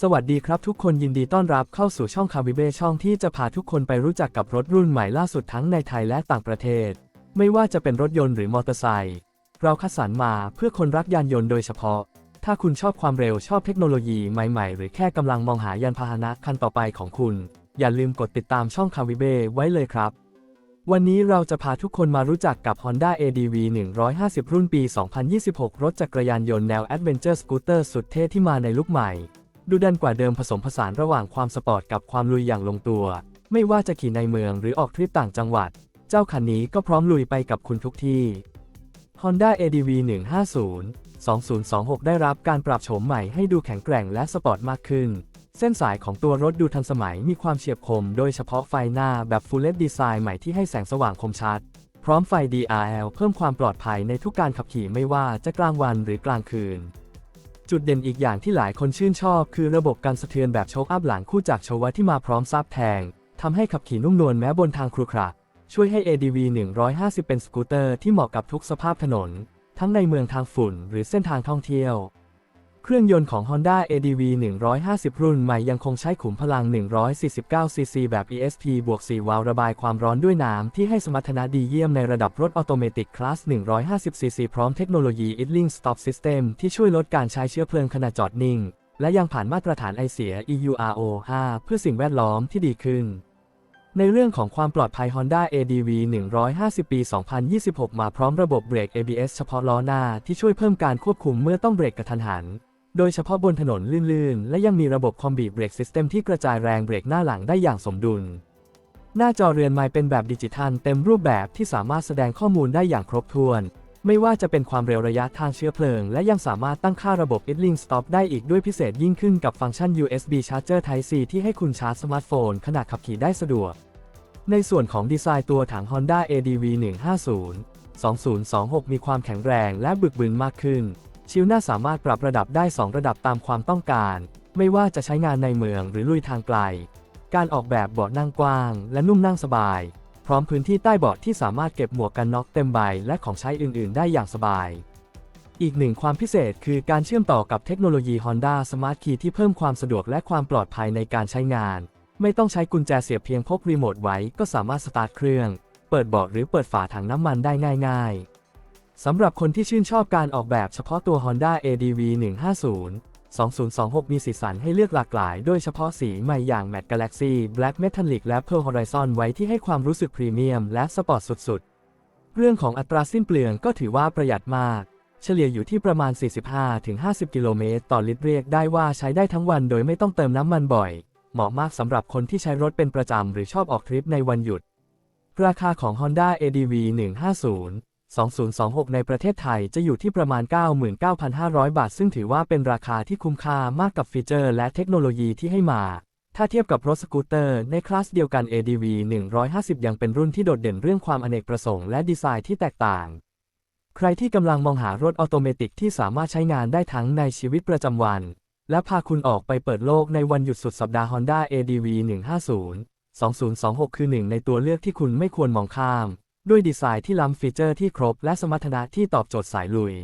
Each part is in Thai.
สวัสดีครับทุกคนยินดีต้อนรับเข้าสู่ช่องคาวิเบช่องที่จะพาทุกคนไปรู้จักกับรถรุ่นใหม่ล่าสุดทั้งในไทยและต่างประเทศ ไม่ว่าจะเป็นรถยนต์หรือมอเตอร์ไซค์เราคัดสรรมาเพื่อคนรักยานยนต์โดยเฉพาะ ถ้าคุณชอบความเร็วชอบเทคโนโลยีใหม่ๆ หรือแค่กำลังมองหายานพาหนะคันต่อไปของคุณ อย่าลืมกดติดตามช่องคาวิเบไว้เลยครับ วันนี้เราจะพาทุกคนมารู้จักกับ Honda ADV 150 รุ่นปี 2026 รถจักรยานยนต์แนว Adventure Scooter สุดเท่ที่มาในลุคใหม่ ดูดันกว่าเดิมผสมผสานระหว่างความสปอร์ตกับความลุยอย่างลงตัว ไม่ว่าจะขี่ในเมืองหรือออกทริปต่างจังหวัด เจ้าคันนี้ก็พร้อมลุยไปกับคุณทุกที่ Honda ADV 150 2026 ได้รับการปรับโฉมใหม่ให้ดูแข็งแกร่งและสปอร์ตมากขึ้น เส้นสายของตัวรถดูทันสมัยมีความเฉียบคม โดยเฉพาะไฟหน้าแบบ Full LED Design ใหม่ที่ให้แสงสว่างคมชัด พร้อมไฟ DRL เพิ่มความปลอดภัยในทุกการขับขี่ไม่ว่าจะกลางวันหรือกลางคืน จุดเด่นอีกอย่างที่หลายคนชื่นชอบ คือระบบการสะเทือนแบบโชคอัพหลังคู่จากโชวะที่มาพร้อมซับแทงทำให้ขับขี่นุ่มนวลแม้บนทางครุขระช่วยให้ ADV 150 เป็นสกูตเตอร์ที่เหมาะกับทุกสภาพถนน ทั้งในเมืองทางฝุ่นหรือเส้นทางท่องเที่ยว เครื่องยนต์ของ Honda ADV 150 รุ่นใหม่ยังคงใช้ขุมพลัง 149cc แบบ ESP บวก 4 วาล์วระบายความร้อนด้วยน้ำที่ให้สมรรถนะดีเยี่ยมในระดับรถออโตเมติกคลาส 150cc พร้อมเทคโนโลยี Idling Stop System ที่ช่วยลดการใช้เชื้อเพลิงขณะจอดนิ่ง และยังผ่านมาตรฐานไอเสีย EURO 5 เพื่อสิ่งแวดล้อมที่ดีขึ้นในเรื่องของความปลอดภัย Honda ADV 150 ปี 2026 มาพร้อมระบบเบรก ABS เฉพาะล้อหน้าที่ช่วยเพิ่มการควบคุมเมื่อต้องเบรกกระทันหัน โดยเฉพาะบนถนนลื่นๆ และยังมีระบบคอมบีเบรกซิสเต็มที่กระจายแรงเบรกหน้าหลังได้อย่างสมดุล หน้าจอเรือนไม้เป็นแบบดิจิทัลเต็มรูปแบบที่สามารถแสดงข้อมูลได้อย่างครบถ้วน ไม่ว่าจะเป็นความเร็วระยะทางเชื้อเพลิง และยังสามารถตั้งค่าระบบ idling stop ได้อีกด้วยพิเศษยิ่งขึ้นกับฟังก์ชัน USB charger Type C ที่ให้คุณชาร์จสมาร์ทโฟนขณะขับขี่ได้สะดวก ในส่วนของดีไซน์ตัวถัง Honda ADV 150 2026 มีความแข็งแรงและบึกบึนมากขึ้น ชิลหน้าสามารถปรับระดับได้ 2 ระดับตามความต้องการ ไม่ว่าจะใช้งานในเมืองหรือลุยทางไกล การออกแบบเบาะนั่งกว้าง และนุ่มนั่งสบาย พร้อมพื้นที่ใต้เบาะที่สามารถเก็บหมวกกันน็อกเต็มใบและของใช้อื่น ๆ ได้อย่างสบาย อีกหนึ่งความพิเศษคือการเชื่อมต่อกับเทคโนโลยี Honda Smart Key ที่เพิ่มความสะดวกและความปลอดภัยในการใช้งาน ไม่ต้องใช้กุญแจเสียบเพียงพกรีโมทไว้ก็สามารถสตาร์ทเครื่อง เปิดเบาะหรือเปิดฝาถังน้ำมันได้ง่าย ๆ สำหรับคนที่ชื่นชอบการออกแบบเฉพาะตัว Honda ADV 150 2026 มีสีสันให้เลือกหลากหลาย โดยเฉพาะสีใหม่อย่าง Matte Galaxy Black Metallic และ Pearl Horizon ไว้ที่ให้ความรู้สึกพรีเมียมและสปอร์ตสุดๆ เรื่องของอัตราสิ้นเปลืองก็ถือว่าประหยัดมาก เฉลี่ยอยู่ที่ประมาณ 45-50 กิโลเมตรต่อลิตรเรียกได้ว่าใช้ได้ทั้งวันโดยไม่ต้องเติมน้ำมันบ่อย เหมาะมากสำหรับคนที่ใช้รถเป็นประจำหรือชอบออกทริปในวันหยุด ราคาของ Honda ADV 150 2026 ในประเทศไทยจะอยู่ที่ประมาณ 99,500 บาท ซึ่งถือว่าเป็นราคาที่คุ้มค่ามากกับฟีเจอร์และเทคโนโลยีที่ให้มา ถ้าเทียบกับรถสกูตเตอร์ในคลาสเดียวกัน ADV 150 ยังเป็นรุ่นที่โดดเด่นเรื่องความอเนกประสงค์และดีไซน์ที่แตกต่าง ใครที่กำลังมองหารถออโตเมติกที่สามารถใช้งานได้ทั้งในชีวิตประจำวัน และพาคุณออกไปเปิดโลกในวันหยุดสุดสัปดาห์ Honda ADV 150 2026 คือหนึ่งในตัวเลือกที่คุณไม่ควรมองข้าม ด้วยดีไซน์ที่ล้ำฟีเจอร์ที่ครบและสมรรถนะที่ตอบโจทย์สายลุย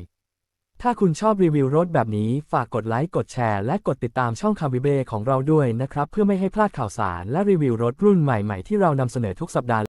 ถ้าคุณชอบรีวิวรถแบบนี้ฝากกดไลค์ กดแชร์ และกดติดตามช่องคาวิเบของเราด้วยนะครับ เพื่อไม่ให้พลาดข่าวสารและรีวิวรถรุ่นใหม่ๆ ที่เรานำเสนอทุกสัปดาห์